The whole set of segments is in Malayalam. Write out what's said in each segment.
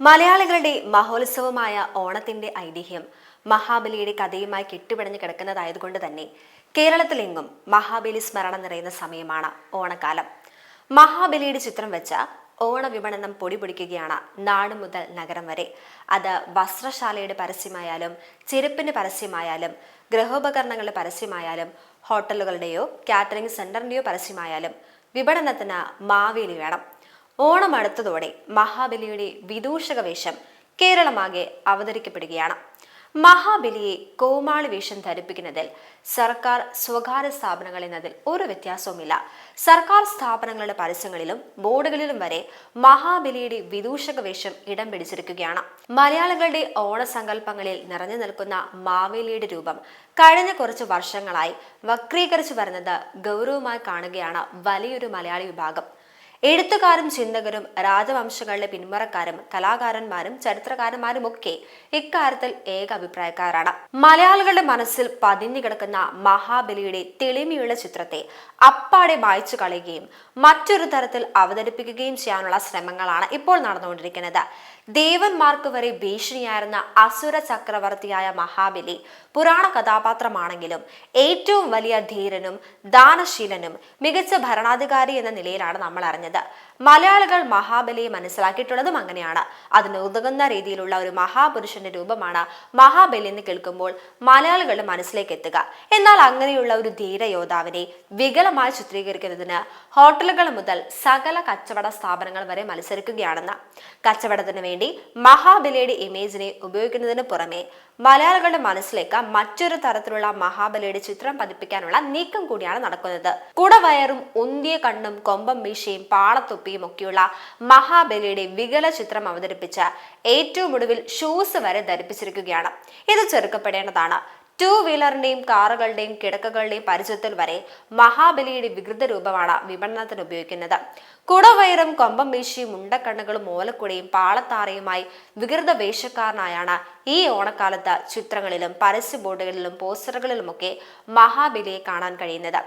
മലയാളികളുടെ മഹോത്സവമായ ഓണത്തിന്റെ ഐതിഹ്യം മഹാബലിയുടെ കഥയുമായി കെട്ടുപിടഞ്ഞു കിടക്കുന്നതായതുകൊണ്ട് തന്നെ കേരളത്തിലെങ്ങും മഹാബലി സ്മരണ നിറയുന്ന സമയമാണ് ഓണക്കാലം. മഹാബലിയുടെ ചിത്രം വെച്ച ഓണ വിപണനം പൊടിപൊടിക്കുകയാണ് നാട് മുതൽ നഗരം വരെ. അത് വസ്ത്രശാലയുടെ പരസ്യമായാലും ചെരുപ്പിന്റെ പരസ്യമായാലും ഗൃഹോപകരണങ്ങളുടെ പരസ്യമായാലും ഹോട്ടലുകളുടെയോ കാറ്ററിംഗ് സെന്ററിന്റെയോ പരസ്യമായാലും വിപണനത്തിന് മാവേലി വേണം. ഓണം അടുത്തതോടെ മഹാബലിയുടെ വിദൂഷക വേഷം കേരളമാകെ അവതരിക്കപ്പെടുകയാണ്. മഹാബലിയെ കോമാളി വേഷം ധരിപ്പിക്കുന്നതിൽ സർക്കാർ സ്വകാര്യ സ്ഥാപനങ്ങൾ എന്നതിൽ ഒരു വ്യത്യാസവുമില്ല. സർക്കാർ സ്ഥാപനങ്ങളുടെ പരസ്യങ്ങളിലും ബോർഡുകളിലും വരെ മഹാബലിയുടെ വിദൂഷക വേഷം ഇടം പിടിച്ചിരിക്കുകയാണ്. മലയാളികളുടെ ഓണസങ്കല്പങ്ങളിൽ നിറഞ്ഞു നിൽക്കുന്ന മാവേലിയുടെ രൂപം കഴിഞ്ഞ കുറച്ച് വർഷങ്ങളായി വക്രീകരിച്ചു വരുന്നത് ഗൗരവമായി കാണുകയാണ് വലിയൊരു മലയാളി വിഭാഗം. എഴുത്തുകാരും ചിന്തകരും രാജവംശങ്ങളുടെ പിന്മുറക്കാരും കലാകാരന്മാരും ചരിത്രകാരന്മാരും ഒക്കെ ഇക്കാര്യത്തിൽ ഏക അഭിപ്രായക്കാരാണ്. മലയാളികളുടെ മനസ്സിൽ പതിഞ്ഞു കിടക്കുന്ന മഹാബലിയുടെ തെളിമയുള്ള ചിത്രത്തെ അപ്പാടെ വായിച്ചു കളയുകയും മറ്റൊരു തരത്തിൽ അവതരിപ്പിക്കുകയും ചെയ്യാനുള്ള ശ്രമങ്ങളാണ് ഇപ്പോൾ നടന്നുകൊണ്ടിരിക്കുന്നത്. ദേവന്മാർക്ക് വരെ ഭീഷണിയായിരുന്ന അസുര ചക്രവർത്തിയായ മഹാബലി പുരാണ കഥാപാത്രമാണെങ്കിലും ഏറ്റവും വലിയ ധീരനും ദാനശീലനും മികച്ച ഭരണാധികാരി എന്ന നിലയിലാണ് നമ്മൾ അറിഞ്ഞത് മലയാളികൾ മഹാബലിയെ മനസ്സിലാക്കിയിട്ടുള്ളതും അങ്ങനെയാണ്. അതിന് ഉതകുന്ന രീതിയിലുള്ള ഒരു മഹാപുരുഷന്റെ രൂപമാണ് മഹാബലി എന്ന് കേൾക്കുമ്പോൾ മലയാളികളുടെ മനസ്സിലേക്ക് എത്തുക. എന്നാൽ അങ്ങനെയുള്ള ഒരു ധീര യോദ്ധാവിനെ വികലമായി ചിത്രീകരിക്കുന്നതിന് ഹോട്ടലുകൾ മുതൽ സകല കച്ചവട സ്ഥാപനങ്ങൾ വരെ മത്സരിക്കുകയാണെന്ന്. കച്ചവടത്തിന് വേണ്ടി മഹാബലിയുടെ ഇമേജിനെ ഉപയോഗിക്കുന്നതിന് പുറമെ മലയാളികളുടെ മനസ്സിലേക്ക് മറ്റൊരു തരത്തിലുള്ള മഹാബലിയുടെ ചിത്രം പതിപ്പിക്കാനുള്ള നീക്കം കൂടിയാണ് നടക്കുന്നത്. കുടവയറും ഉന്തിയ കണ്ണും കൊമ്പം മീശയും പാളത്തൊപ്പിയും ഒക്കെയുള്ള മഹാബലിയുടെ വികല ചിത്രം അവതരിപ്പിച്ച ഏറ്റവും ഒടുവിൽ ഷൂസ് വരെ ധരിപ്പിച്ചിരിക്കുകയാണ്. ഇത് ചെറുക്കപ്പെടേണ്ടതാണ്. ടൂ വീലറിന്റെയും കാറുകളുടെയും കിടക്കകളുടെയും പരിചയത്തിൽ വരെ മഹാബലിയുടെ വികൃത രൂപമാണ് വിപണനത്തിന് ഉപയോഗിക്കുന്നത്. കുടവയറും കൊമ്പം വീശിയും ഉണ്ടക്കണ്ണുകളും ഓലക്കുടയും പാളത്താറയുമായി വികൃത വേഷക്കാരനായാണ് ഈ ഓണക്കാലത്ത് ചിത്രങ്ങളിലും പരസ്യ ബോർഡുകളിലും പോസ്റ്ററുകളിലുമൊക്കെ മഹാബലിയെ കാണാൻ കഴിയുന്നത്.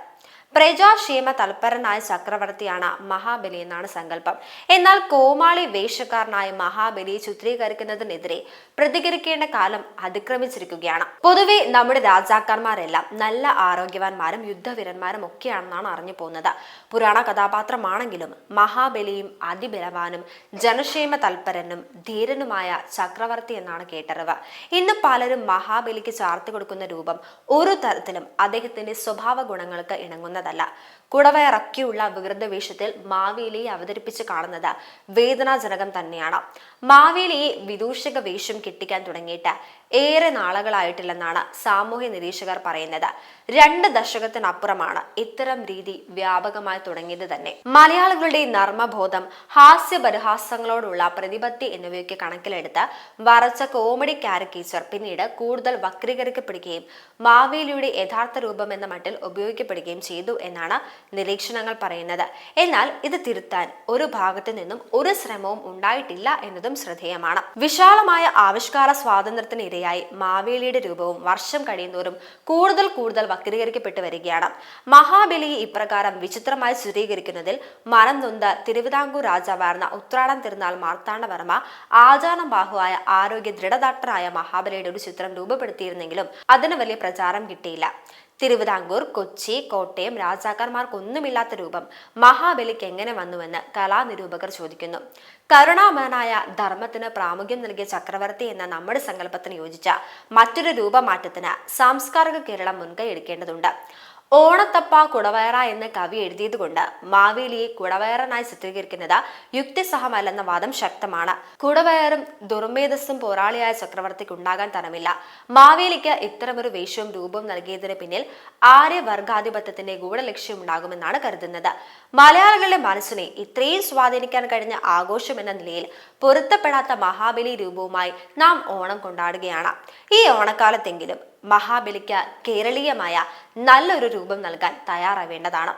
പ്രജാക്ഷേമ തൽപരനായ ചക്രവർത്തിയാണ് മഹാബലി എന്നാണ് സങ്കല്പം. എന്നാൽ കോമാളി വേഷക്കാരനായ മഹാബലിയെ ചിത്രീകരിക്കുന്നതിനെതിരെ പ്രതികരിക്കേണ്ട കാലം അതിക്രമിച്ചിരിക്കുകയാണ്. പൊതുവെ നമ്മുടെ രാജാക്കന്മാരെല്ലാം നല്ല ആരോഗ്യവാന്മാരും യുദ്ധവീരന്മാരും ഒക്കെയാണെന്നാണ് അറിഞ്ഞു പോകുന്നത്. പുരാണ കഥാപാത്രമാണെങ്കിലും മഹാബലിയും അതിബലവാനും ജനക്ഷേമ തൽപരനും ധീരനുമായ ചക്രവർത്തി എന്നാണ് കേട്ടറിവ്. ഇന്ന് പലരും മഹാബലിക്ക് ചാർത്തി കൊടുക്കുന്ന രൂപം ഒരു തരത്തിലും അദ്ദേഹത്തിന്റെ സ്വഭാവ ഗുണങ്ങൾക്ക് ഇണങ്ങുന്നതല്ല കുടവയറക്കിയുള്ള വികൃത വേഷത്തിൽ മാവേലിയെ അവതരിപ്പിച്ച് കാണുന്നത് വേദനാജനകം തന്നെയാണ്. മാവേലിയെ വിദൂഷക വേഷം കെട്ടിക്കാൻ തുടങ്ങിയിട്ട് ഏറെ നാളുകളായിട്ടില്ലെന്നാണ് സാമൂഹ്യ നിരീക്ഷകർ പറയുന്നത്. രണ്ട് ദശകത്തിനപ്പുറമാണ് ഇത്തരം രീതി വ്യാപകമായി തുടങ്ങിയത് തന്നെ. മലയാളികളുടെ നർമ്മബോധം ഹാസ്യപരിഹാസങ്ങളോടുള്ള പ്രതിപത്തി എന്നിവയൊക്കെ കണക്കിലെടുത്ത് വരച്ച കോമഡി കാരിക്കേച്ചർ പിന്നീട് കൂടുതൽ വക്രീകരിക്കപ്പെടുകയും മാവേലിയുടെ യഥാർത്ഥ രൂപം എന്ന മട്ടിൽ ഉപയോഗിക്കപ്പെടുകയും ചെയ്തു എന്നാണ് നിരീക്ഷണങ്ങൾ പറയുന്നത്. എന്നാൽ ഇത് തിരുത്താൻ ഒരു ഭാഗത്തു നിന്നും ഒരു ശ്രമവും ഉണ്ടായിട്ടില്ല എന്നതും ശ്രദ്ധേയമാണ്. വിശാലമായ ആവിഷ്കാര സ്വാതന്ത്ര്യത്തിന് ഇരയായി മാവേലിയുടെ രൂപവും വർഷം കഴിയുന്തോറും കൂടുതൽ കൂടുതൽ വക്രീകരിക്കപ്പെട്ടു വരികയാണ്. മഹാബലിയെ ഇപ്രകാരം വിചിത്രമായി സ്ഥിരീകരിക്കുന്നതിൽ മനം നൊന്ത തിരുവിതാംകൂർ രാജാവായിരുന്ന ഉത്രാടം തിരുനാൾ മാർത്താണ്ഡവർമ്മ ആചാരം ബാഹുവായ ആരോഗ്യ ദൃഢദാട്ടറായ മഹാബലിയുടെ ഒരു ചിത്രം രൂപപ്പെടുത്തിയിരുന്നെങ്കിലും അതിന് വലിയ പ്രചാരം കിട്ടിയില്ല. തിരുവിതാംകൂർ കൊച്ചി കോട്ടയം രാജാക്കന്മാർക്കൊന്നുമില്ലാത്ത രൂപം. മഹാബലിക്ക് എങ്ങനെ വന്നുവെന്ന് കലാനിരൂപകർ ചോദിക്കുന്നു. കരുണാമനായ ധർമ്മത്തിന് പ്രാമുഖ്യം നൽകിയ ചക്രവർത്തി എന്ന നമ്മുടെ സങ്കല്പത്തിന് യോജിച്ച മറ്റൊരു രൂപമാറ്റത്തിന് സാംസ്കാരിക കേരളം മുൻകൈ എടുക്കേണ്ടതുണ്ട്. ഓണത്തപ്പ കുടവയറ എന്ന കവി എഴുതിയതുകൊണ്ട് മാവേലിയെ കുടവയറനായി ചിത്രീകരിക്കുന്നത് യുക്തിസഹമല്ലെന്ന വാദം ശക്തമാണ്. കുടവയറും ദുർമേധസ്സും പോരാളിയായ ചക്രവർത്തിക്ക് ഉണ്ടാകാൻ തരമില്ല. മാവേലിക്ക് ഇത്തരമൊരു വേഷവും രൂപവും നൽകിയതിന് പിന്നിൽ ആര്യവർഗാധിപത്യത്തിന്റെ ഗൂഢലക്ഷ്യം ഉണ്ടാകുമെന്നാണ് കരുതുന്നത്. മലയാളികളുടെ മനസ്സിനെ ഇത്രയും സ്വാധീനിക്കാൻ കഴിഞ്ഞ ആഘോഷം എന്ന നിലയിൽ പൊരുത്തപ്പെടാത്ത മഹാബലി രൂപവുമായി നാം ഓണം കൊണ്ടാടുകയാണ്. ഈ ഓണക്കാലത്തെങ്കിലും മഹാബലിക്ക് കേരളീയമായ നല്ലൊരു രൂപം നൽകാൻ തയ്യാറാവേണ്ടതാണ്.